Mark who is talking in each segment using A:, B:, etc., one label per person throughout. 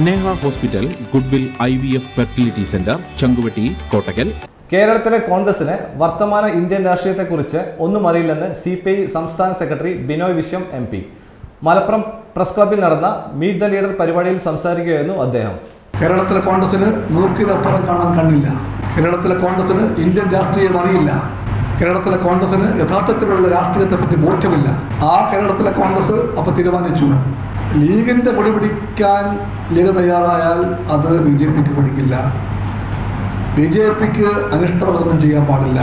A: Sneha hospital goodwill I V F fertility centre Changuvetty Kottakkal
B: കേരളത്തിലെ കോൺഗ്രസിന് വർത്തമാന ഇന്ത്യൻ രാഷ്ട്രീയത്തെക്കുറിച്ച് ഒന്നും അറിയില്ലെന്ന് സി പി ഐ സംസ്ഥാന secretary Binoy Viswam M P Malappuram press ക്ലബിൽ നടന്ന മീറ്റ് ദ ലീഡർ പരിപാടിയിൽ സംസാരിക്കുകയായിരുന്നു അദ്ദേഹം
C: കേരളത്തിലെ കോൺഗ്രസിന് നൂക്കിലപ്പുറം കാണാൻ കണ്ണില്ല കേരളത്തിലെ കോൺഗ്രസിന് ഇന്ത്യൻ രാഷ്ട്രീയം അറിയില്ല കേരളത്തിലെ കോൺഗ്രസിന് യഥാർത്ഥത്തിലുള്ള രാഷ്ട്രീയത്തെപ്പറ്റി ബോധ്യമില്ല ആ കേരളത്തിലെ കോൺഗ്രസ് അപ്പോൾ തീരുമാനിച്ചു ലീഗിൻ്റെ പൊടി പിടിക്കാൻ ലീഗ് തയ്യാറായാൽ അത് ബി ജെ പിക്ക് പിടിക്കില്ല ബി ജെ പിക്ക് അനിഷ്ട ചെയ്യാൻ പാടില്ല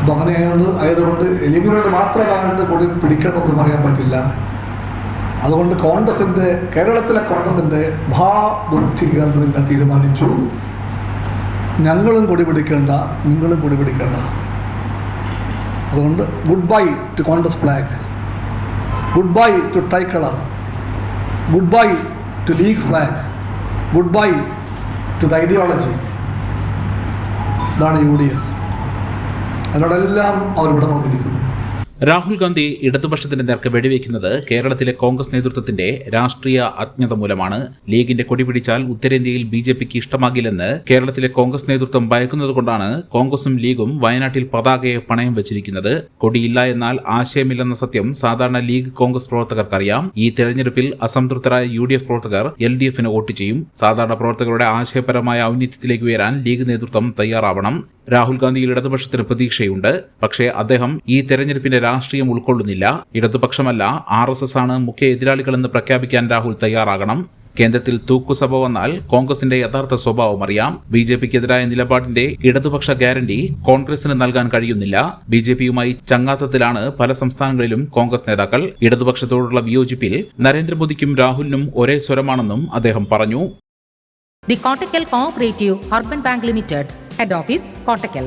C: അപ്പം അങ്ങനെ ആയതുകൊണ്ട് ലീഗിനോട് മാത്രമായിട്ട് പൊടി പിടിക്കണമെന്ന് പറയാൻ പറ്റില്ല അതുകൊണ്ട് കോൺഗ്രസിൻ്റെ കേരളത്തിലെ കോൺഗ്രസിൻ്റെ മഹാബുദ്ധി കേന്ദ്രങ്ങൾ തീരുമാനിച്ചു ഞങ്ങളും കൊടി പിടിക്കേണ്ട നിങ്ങളും കൊടി പിടിക്കേണ്ട അതുകൊണ്ട് good bye to Congress flag good bye to tie colour good bye to league flag good bye to the ideology ഇതാണ് യു ഡി എഫ് അതിനോടെല്ലാം അവരിവിടെ പറഞ്ഞിരിക്കുന്നു
D: രാഹുൽ ഗാന്ധി ഇടതുപക്ഷത്തിന് നേർക്ക് വെടിവെക്കുന്നത് കേരളത്തിലെ കോൺഗ്രസ് നേതൃത്വത്തിന്റെ രാഷ്ട്രീയ അജ്ഞത മൂലമാണ് ലീഗിന്റെ കൊടി പിടിച്ചാൽ ഉത്തരേന്ത്യയിൽ ബി ജെ പിക്ക് ഇഷ്ടമാകില്ലെന്ന് കേരളത്തിലെ കോൺഗ്രസ് നേതൃത്വം ഭയക്കുന്നതുകൊണ്ടാണ് കോൺഗ്രസും ലീഗും വയനാട്ടിൽ പതാകയെ പണയം വെച്ചിരിക്കുന്നത് കൊടിയില്ല എന്നാൽ ആശയമില്ലെന്ന സത്യം സാധാരണ ലീഗ് കോൺഗ്രസ് പ്രവർത്തകർക്കറിയാം ഈ തെരഞ്ഞെടുപ്പിൽ അസംതൃപ്തരായ യു ഡി എഫ് പ്രവർത്തകർ എൽ ഡി എഫിന് വോട്ട് ചെയ്യും സാധാരണ പ്രവർത്തകരുടെ ആശയപരമായ ഔന്നിത്യത്തിലേക്ക് ഉയരാൻ ലീഗ് നേതൃത്വം തയ്യാറാവണം രാഹുൽ ഗാന്ധിയിൽ ഇടതുപക്ഷത്തിന് പ്രതീക്ഷയുണ്ട് പക്ഷേ അദ്ദേഹം ഈ തെരഞ്ഞെടുപ്പിന്റെ രാഷ്ട്രീയം ഉൾക്കൊള്ളുന്നില്ല ഇടതുപക്ഷമല്ല ആർ എസ് എസ് ആണ് മുഖ്യ എതിരാളികളെന്ന് പ്രഖ്യാപിക്കാൻ രാഹുൽ തയ്യാറാകണം കേന്ദ്രത്തിൽ തൂക്കുസഭ വന്നാൽ കോൺഗ്രസിന്റെ യഥാർത്ഥ സ്വഭാവം അറിയാം ബി ജെ പിക്കെതിരായ നിലപാടിന്റെ ഇടതുപക്ഷ ഗ്യാരണ്ടി കോൺഗ്രസിന് നൽകാൻ കഴിയുന്നില്ല ബി ജെ പിയുമായി ചങ്ങാത്തത്തിലാണ് പല സംസ്ഥാനങ്ങളിലും കോൺഗ്രസ് നേതാക്കൾ ഇടതുപക്ഷത്തോടുള്ള വിയോജിപ്പിൽ നരേന്ദ്രമോദിക്കും രാഹുലിനും ഒരേ സ്വരമാണെന്നും അദ്ദേഹം പറഞ്ഞു
E: the Kottakkal cooperative urban bank limited head office Kottakkal